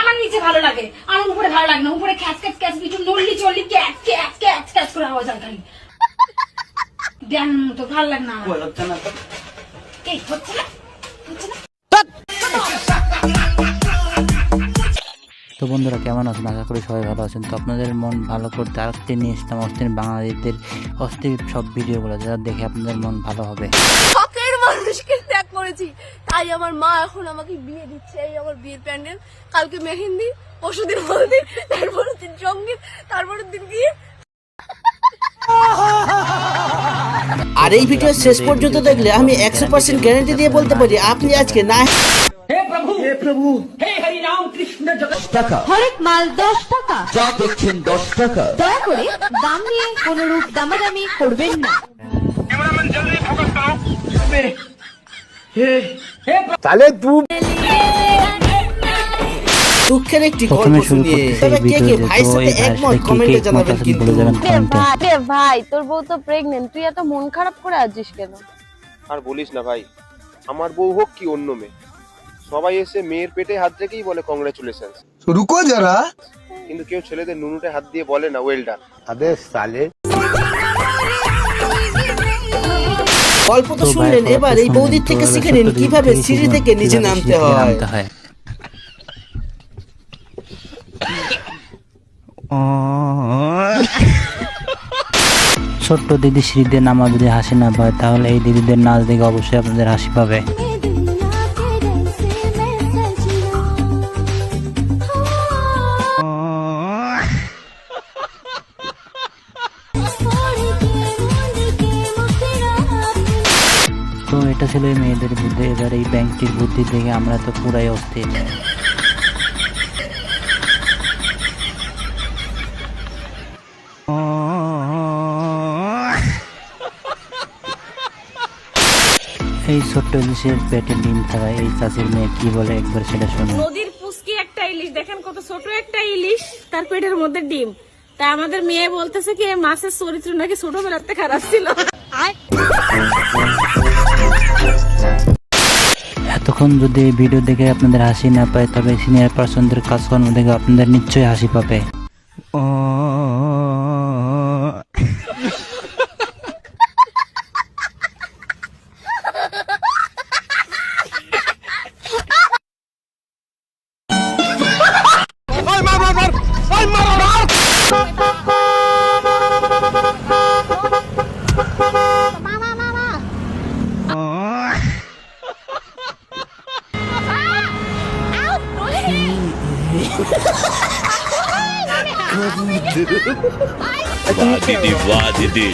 আমার নিচে ভালো লাগে। আমার উপরে ভালো লাগে না। উপরে খ্যাচ খ্যাচ খ্যাচ কিছু নড়লি চললি ক্যাচ ক্যাচ ক্যাচ ক্যাচ করে আওয়াজ হয় খালি। দেন তো ভালো লাগে না। এই হচ্ছে না? হচ্ছে না? তো বন্ধুরা কেমন আছেন? আশা করি সবাই ভালো আছেন। তো আপনাদের মন ভালো করতে আরেকটি নিয়ে এসলাম অস্থির বাঙালিদের অস্থির সব ভিডিওগুলো যারা দেখে আপনাদের মন ভালো হবে। মানুষকে করেছি তাই আমার মা এখন আমাকে বিয়ে দিচ্ছে এই আমার বিয়ের প্যান্ডেল। কালকে মেহেন্দি পরশুদিন হলদি তারপরের দিন সংগীত তারপরের দিন গিয়ে আর এই ভিডিও শেষ পর্যন্ত দেখলে আমি একশো পার্সেন্ট গ্যারান্টি দিয়ে বলতে পারি আপনি আজকে না হরেক মাল দশ টাকা। যা দেখছেন দশ টাকা। দয়া করে দাম নিয়ে কোন রূপ দামাদামি করবেন না। তাহলে ভাই কিন্তু। তোর বউ তো তুই এত মন খারাপ করে কেন? আর বলিস না ভাই আমার বউ হোক কি অন্য মেয়ে সবাই এসে মেয়ের পেটে হাত বলে যারা। কিন্তু কেউ ছেলেদের নুনুটে হাত দিয়ে বলে না ওয়েল ডান সালে তো তো শুনলেন এবার এই বৌদির থেকে শিখে নিন ছোট্ট কীভাবে দিদি সিঁড়ি থেকে নিচে হয়? নামতে হয়। ছোট্ট দিদি সিঁড়িতে নামা যদি হাসি না পায় তাহলে এই দিদিদের নাচ দেখে অবশ্যই আপনাদের হাসি পাবে। তো এটা ছিল এই মেয়েদের বুদ্ধি এবার এই ব্যাংকটির বুদ্ধি দেখে আমরা তো পুরাই অস্থির। এই ছোট্ট ইলিশের পেটে ডিম থাকা এই চাষির মেয়ে কি বলে একবার সেটা শুনুন নদীর পুষ্কি একটা ইলিশ দেখেন কত ছোট একটা ইলিশ তার পেটের মধ্যে ডিম। তা আমাদের মেয়ে বলতেছে কি মাছের চরিত্র নাকি ছোটবেলাতে খারাপ ছিল? এতক্ষণ যদি ভিডিও দেখে আপনাদের হাসি না পায়, তবে সিনিয়র পার্সনদের কাজকর্ম দেখে আপনাদের নিশ্চয়ই হাসি পাবে। বাহ দিদি বাহ দিদি